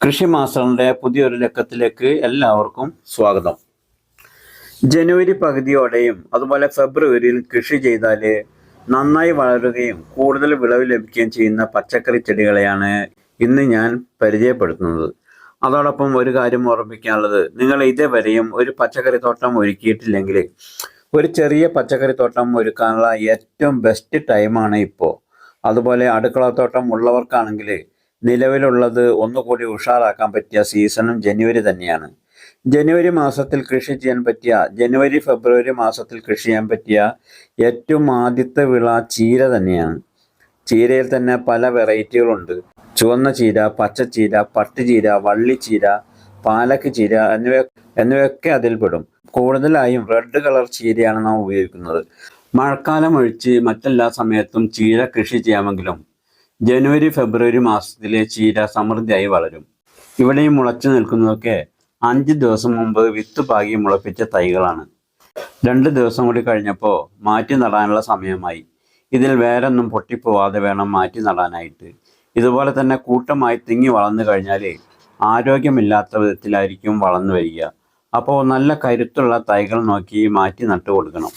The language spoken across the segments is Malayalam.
കൃഷി മാസ്റ്ററിന്റെ പുതിയൊരു ലക്കത്തിലേക്ക് എല്ലാവർക്കും സ്വാഗതം. ജനുവരി പകുതിയോടെയും അതുപോലെ ഫെബ്രുവരിയിൽ കൃഷി ചെയ്താൽ നന്നായി വളരുകയും കൂടുതൽ വിളവ് ലഭിക്കുകയും ചെയ്യുന്ന പച്ചക്കറി ചെടികളെയാണ് ഇന്ന് ഞാൻ പരിചയപ്പെടുത്തുന്നത്. അതോടൊപ്പം ഒരു കാര്യം ഓർമ്മിക്കാനുള്ളത് നിങ്ങൾ ഇതേവരെയും ഒരു പച്ചക്കറി തോട്ടം ഒരുക്കിയിട്ടില്ലെങ്കിൽ ഒരു ചെറിയ പച്ചക്കറി തോട്ടം ഒരുക്കാനുള്ള ഏറ്റവും ബെസ്റ്റ് ടൈമാണ് ഇപ്പോൾ. അതുപോലെ അടുക്കളത്തോട്ടം ഉള്ളവർക്കാണെങ്കിൽ നിലവിലുള്ളത് ഒന്നുകൂടി ഉഷാറാക്കാൻ പറ്റിയ സീസണും ജനുവരി തന്നെയാണ്. ജനുവരി മാസത്തിൽ കൃഷി ചെയ്യാൻ പറ്റിയ ജനുവരി ഫെബ്രുവരി മാസത്തിൽ കൃഷി ചെയ്യാൻ പറ്റിയ ഏറ്റവും ആദ്യത്തെ വിള ചീര തന്നെയാണ്. ചീരയിൽ തന്നെ പല വെറൈറ്റികളുണ്ട്. ചുവന്ന ചീര പച്ചച്ചീര പട്ടുചീര വള്ളിച്ചീര പാലക്ക് ചീര എന്നിവ എന്നിവയൊക്കെ അതിൽപ്പെടും കൂടുതലായും റെഡ് കളർ ചീരയാണ് നാം ഉപയോഗിക്കുന്നത്. മഴക്കാലം ഒഴിച്ച് മറ്റെല്ലാ സമയത്തും ചീര കൃഷി ചെയ്യാമെങ്കിലും ജനുവരി ഫെബ്രുവരി മാസത്തിലെ ചീര സമൃദ്ധിയായി വളരും. ഇവിടെ മുളച്ചു നിൽക്കുന്നതൊക്കെ അഞ്ച് ദിവസം മുമ്പ് വിത്ത് പാകി മുളപ്പിച്ച തൈകളാണ്. രണ്ട് ദിവസം കൂടി കഴിഞ്ഞപ്പോൾ മാറ്റി നടാനുള്ള സമയമായി. ഇതിൽ വേറൊന്നും പൊട്ടിപ്പോവാതെ വേണം മാറ്റി നടാനായിട്ട്. ഇതുപോലെ തന്നെ കൂട്ടമായി തിങ്ങി വളർന്നു കഴിഞ്ഞാൽ ആരോഗ്യമില്ലാത്ത വിധത്തിലായിരിക്കും വളർന്നു വരിക. അപ്പോൾ നല്ല കരുത്തുള്ള തൈകൾ നോക്കി മാറ്റി നട്ടു കൊടുക്കണം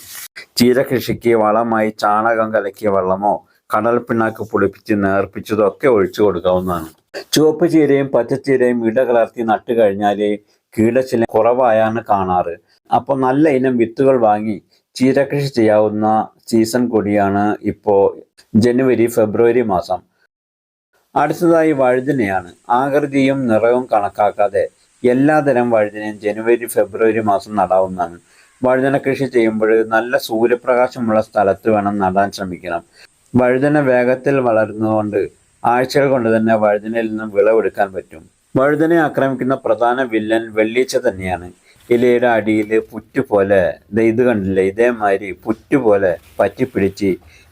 ചീര കൃഷിക്ക് വളമായി ചാണകം കലക്കിയ വെള്ളമോ കടൽ പിണ്ണാക്ക് പൊളിപ്പിച്ച് നേർപ്പിച്ചതും ഒക്കെ ഒഴിച്ചു കൊടുക്കാവുന്നതാണ്. ചുവപ്പ് ചീരയും പച്ചച്ചീരയും ഇട കലർത്തി നട്ടു കഴിഞ്ഞാൽ കീടശല്യം കുറവായാണ് കാണാറ്. അപ്പോൾ നല്ല ഇനം വിത്തുകൾ വാങ്ങി ചീരകൃഷി ചെയ്യാവുന്ന സീസൺ കൂടിയാണ് ഇപ്പോൾ ജനുവരി ഫെബ്രുവരി മാസം. അടുത്തതായി വഴുതനയാണ്. ആകൃതിയും നിറവും കണക്കാക്കാതെ എല്ലാതരം വഴുതനയും ജനുവരി ഫെബ്രുവരി മാസം നടാവുന്നതാണ്. വഴുതന കൃഷി ചെയ്യുമ്പോൾ നല്ല സൂര്യപ്രകാശമുള്ള സ്ഥലത്ത് വേണം നടാൻ ശ്രമിക്കണം. വഴുതന വേഗത്തിൽ വളരുന്നതുകൊണ്ട് ആഴ്ചകൾ കൊണ്ട് തന്നെ വഴുതനയിൽ നിന്നും വിളവെടുക്കാൻ പറ്റും. വഴുതനെ ആക്രമിക്കുന്ന പ്രധാന വില്ലൻ വെള്ളീച്ച തന്നെയാണ്. ഇലയുടെ അടിയിൽ പുറ്റ് പോലെ ദേ ഇത് കണ്ടില്ലേ ഇതേമാതിരി പുറ്റ് പോലെ പറ്റിപ്പിടിച്ച്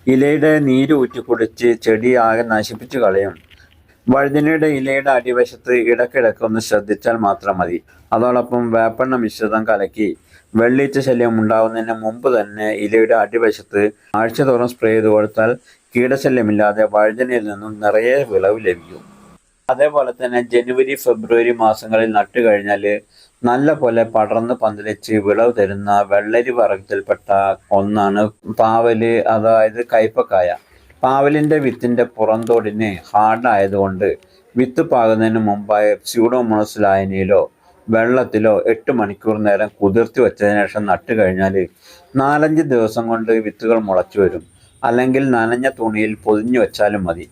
ഇലയുടെ നീര് ഊറ്റി കുടിച്ച് ചെടി ആകെ നശിപ്പിച്ചു കളയും. വഴുതനയുടെ ഇലയുടെ അടിവശത്ത് ഇടക്കിടക്ക് ഒന്ന് ശ്രദ്ധിച്ചാൽ മാത്രം മതി. അതോടൊപ്പം വേപ്പെണ്ണ മിശ്രിതം കലക്കി വെള്ളീച്ച ശല്യം ഉണ്ടാകുന്നതിന് മുമ്പ് തന്നെ ഇലയുടെ അടിവശത്ത് ആഴ്ച തോറും സ്പ്രേ ചെയ്ത് കൊടുത്താൽ കീടശല്യമില്ലാതെ വഴുതനയിൽ നിന്നും നിറയെ വിളവ് ലഭിക്കും. അതേപോലെ തന്നെ ജനുവരി ഫെബ്രുവരി മാസങ്ങളിൽ നട്ടു കഴിഞ്ഞാൽ നല്ല പോലെ പടർന്ന് പന്തലിച്ച് വിളവ് തരുന്ന വെള്ളരി വർഗത്തിൽപ്പെട്ട ഒന്നാണ് പാവൽ അതായത് കയ്പക്കായ പാവലിന്റെ വിത്തിന്റെ പുറന്തോടിന് ഹാർഡായതുകൊണ്ട് വിത്ത് പാകുന്നതിന് മുമ്പായി സ്യൂഡോമോണസ് ലായനിയിലോ വെള്ളത്തിലോ എട്ട് മണിക്കൂർ നേരം കുതിർത്തി വെച്ചതിന് ശേഷം നട്ടു കഴിഞ്ഞാൽ നാലഞ്ച് ദിവസം കൊണ്ട് വിത്തുകൾ മുളച്ചു വരും. അല്ലെങ്കിൽ നനഞ്ഞ തുണിയിൽ പൊതിഞ്ഞു വെച്ചാലും മതി.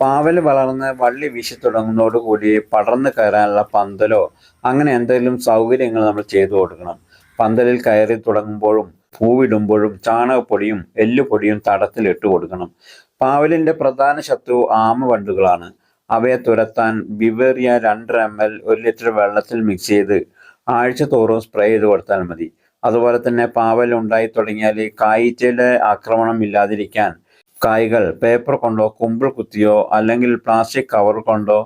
പാവൽ വളർന്ന് വള്ളി വീശി തുടങ്ങുന്നതോടുകൂടി പടർന്നു കയറാനുള്ള പന്തലോ അങ്ങനെ എന്തെങ്കിലും സൗകര്യങ്ങൾ നമ്മൾ ചെയ്തു കൊടുക്കണം. പന്തലിൽ കയറി തുടങ്ങുമ്പോഴും പൂവിടുമ്പോഴും ചാണകപ്പൊടിയും എല്ലുപൊടിയും തടത്തിൽ ഇട്ട് കൊടുക്കണം. പാവലിന്റെ പ്രധാന ശത്രു ആമ ആമവണ്ടുകളാണ്. അവയെ തുരത്താൻ ബിവേറിയ രണ്ടര എം എൽ ഒരു ലിറ്റർ വെള്ളത്തിൽ മിക്സ് ചെയ്ത് ആഴ്ച തോറും സ്പ്രേ ചെയ്ത് കൊടുത്താൽ മതി. അതുപോലെ തന്നെ പാവൽ ഉണ്ടായി തുടങ്ങിയാൽ കായ്ച്ചയുടെ ആക്രമണം ഇല്ലാതിരിക്കാൻ കായ്കൾ പേപ്പർ കൊണ്ടോ കുമ്പിൾ കുത്തിയോ അല്ലെങ്കിൽ പ്ലാസ്റ്റിക് കവർ കൊണ്ടോ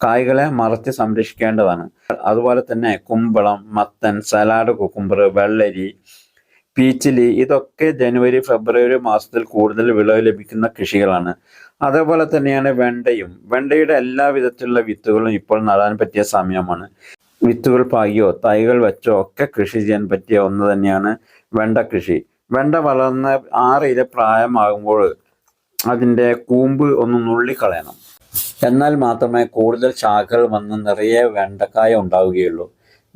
കായ്കളെ മറച്ച് സംരക്ഷിക്കേണ്ടതാണ്. അതുപോലെ തന്നെ കുമ്പളം മത്തൻ സലാഡ് കുക്കുമ്പർ വെള്ളരി പീച്ചിലി ഇതൊക്കെ ജനുവരി ഫെബ്രുവരി മാസത്തിൽ കൂടുതൽ വിളവ് ലഭിക്കുന്ന കൃഷികളാണ്. അതേപോലെ തന്നെയാണ് വെണ്ടയും. വെണ്ടയുടെ എല്ലാ വിധത്തിലുള്ള വിത്തുകളും ഇപ്പോൾ നടാൻ പറ്റിയ സമയമാണ്. വിത്തുകൾ പാകിയോ തൈകൾ വെച്ചോ ഒക്കെ കൃഷി ചെയ്യാൻ പറ്റിയ ഒന്ന് തന്നെയാണ് വെണ്ട കൃഷി. വെണ്ട വളർന്ന് ആറില പ്രായമാകുമ്പോൾ അതിന്റെ കൂമ്പ് ഒന്ന് നുള്ളിക്കളയണം. എന്നാൽ മാത്രമേ കൂടുതൽ ശാഖകൾ വന്ന് നിറയെ വെണ്ടക്കായ ഉണ്ടാവുകയുള്ളൂ.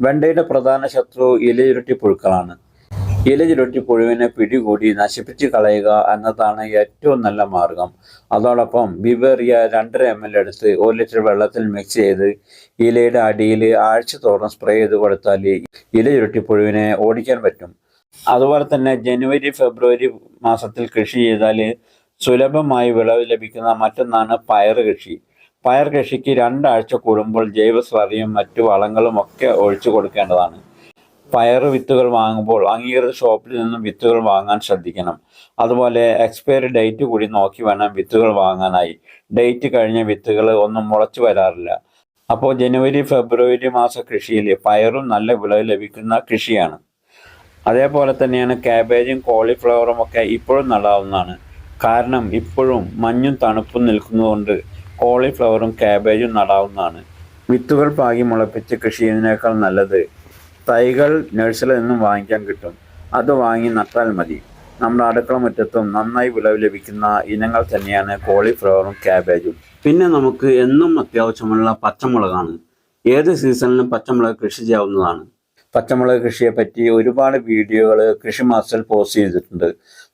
വെണ്ടയുടെ പ്രധാന ശത്രു ഇലയുരുട്ടി പുഴുക്കളാണ്. ഇലചുരുട്ടി പുഴുവിനെ പിടികൂടി നശിപ്പിച്ച് കളയുക എന്നതാണ് ഏറ്റവും നല്ല മാർഗം. അതോടൊപ്പം ബിവേറിയ രണ്ടര എം എൽ എടുത്ത് ഒരു ലിറ്റർ വെള്ളത്തിൽ മിക്സ് ചെയ്ത് ഇലയുടെ അടിയിൽ ആഴ്ച തോറും സ്പ്രേ ചെയ്ത് കൊടുത്താൽ ഇലചുരുട്ടി പുഴുവിനെ ഓടിക്കാൻ പറ്റും. അതുപോലെ തന്നെ ജനുവരി ഫെബ്രുവരി മാസത്തിൽ കൃഷി ചെയ്താൽ സുലഭമായി വിളവ് ലഭിക്കുന്ന മറ്റൊന്നാണ് പയർ കൃഷി. പയർ കൃഷിക്ക് രണ്ടാഴ്ച കൂടുമ്പോൾ ജൈവസ്ലറിയും മറ്റു വളങ്ങളും ഒക്കെ ഒഴിച്ചു കൊടുക്കേണ്ടതാണ്. പയർ വിത്തുകൾ വാങ്ങുമ്പോൾ അംഗീകൃത ഷോപ്പിൽ നിന്നും വിത്തുകൾ വാങ്ങാൻ ശ്രദ്ധിക്കണം. അതുപോലെ എക്സ്പയറി ഡേറ്റ് കൂടി നോക്കി വേണം വിത്തുകൾ വാങ്ങാനായി. ഡേറ്റ് കഴിഞ്ഞ വിത്തുകൾ ഒന്നും മുളച്ചു വരാറില്ല. അപ്പോൾ ജനുവരി ഫെബ്രുവരി മാസ കൃഷിയിൽ പയറും നല്ല വിളവ് ലഭിക്കുന്ന കൃഷിയാണ്. അതേപോലെ തന്നെയാണ് കാബേജും കോളിഫ്ലവറും ഒക്കെ ഇപ്പോഴും നടാവുന്നതാണ്. കാരണം ഇപ്പോഴും മഞ്ഞും തണുപ്പും നിൽക്കുന്നതുകൊണ്ട് കോളിഫ്ലവറും കാബേജും നടാവുന്നതാണ്. വിത്തുകൾ പാകി മുളപ്പിച്ച് കൃഷി ചെയ്യുന്നതിനേക്കാൾ നല്ലത് തൈകൾ നഴ്സറിയിൽ നിന്നും വാങ്ങിക്കാൻ കിട്ടും. അത് വാങ്ങി നട്ടാൽ മതി. നമ്മുടെ അടുക്കള മുറ്റത്തും നന്നായി വിളവ് ലഭിക്കുന്ന ഇനങ്ങൾ തന്നെയാണ് കോളിഫ്ലവറും ക്യാബേജും പിന്നെ നമുക്ക് എന്നും അത്യാവശ്യമുള്ള പച്ചമുളകാണ്. ഏത് സീസണിലും പച്ചമുളക് കൃഷി ചെയ്യാവുന്നതാണ്. പച്ചമുളക് കൃഷിയെ പറ്റി ഒരുപാട് വീഡിയോകൾ കൃഷി മാസ്റ്റർ പോസ്റ്റ് ചെയ്തിട്ടുണ്ട്.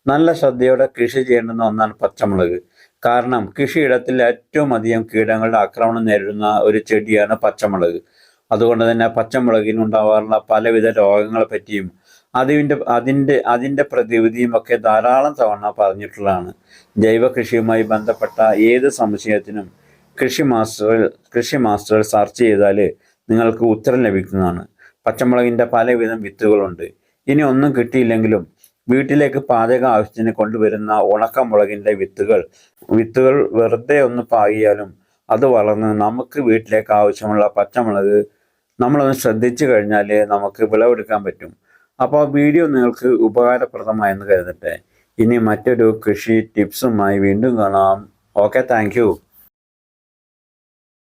നല്ല ശ്രദ്ധയോടെ കൃഷി ചെയ്യേണ്ടുന്ന ഒന്നാണ് പച്ചമുളക്. കാരണം കൃഷിയിടത്തിൽ ഏറ്റവും അധികം കീടങ്ങളുടെ ആക്രമണം നേരിടുന്ന ഒരു ചെടിയാണ് പച്ചമുളക്. അതുകൊണ്ട് തന്നെ പച്ചമുളകിന് ഉണ്ടാവാറുള്ള പലവിധ രോഗങ്ങളെ പറ്റിയും അതിന്റെ അതിന്റെ അതിന്റെ പ്രതിവിധിയും ഒക്കെ ധാരാളം തവണ പറഞ്ഞിട്ടുള്ളതാണ്. ജൈവ കൃഷിയുമായി ബന്ധപ്പെട്ട ഏത് സംശയത്തിനും കൃഷി മാസ്റ്ററിൽ കൃഷി മാസ്റ്ററിൽ സെർച്ച് ചെയ്താൽ നിങ്ങൾക്ക് ഉത്തരം ലഭിക്കുന്നതാണ്. പച്ചമുളകിന്റെ പലവിധം വിത്തുകളുണ്ട്. ഇനി ഒന്നും കിട്ടിയില്ലെങ്കിലും വീട്ടിലേക്ക് പാചക ആവശ്യത്തിന് കൊണ്ടുവരുന്ന ഉണക്കമുളകിന്റെ വിത്തുകൾ വിത്തുകൾ വെറുതെ ഒന്ന് പാകിയാലും അത് വളർന്ന് നമുക്ക് വീട്ടിലേക്ക് ആവശ്യമുള്ള പച്ചമുളക് നമ്മളൊന്ന് ശ്രദ്ധിച്ചു കഴിഞ്ഞാൽ നമുക്ക് വിളവെടുക്കാൻ പറ്റും. അപ്പോൾ വീഡിയോ നിങ്ങൾക്ക് ഉപകാരപ്രദമായെന്ന് കരുതട്ടെ. ഇനി മറ്റൊരു കൃഷി ടിപ്സുമായി വീണ്ടും കാണാം. Okay thank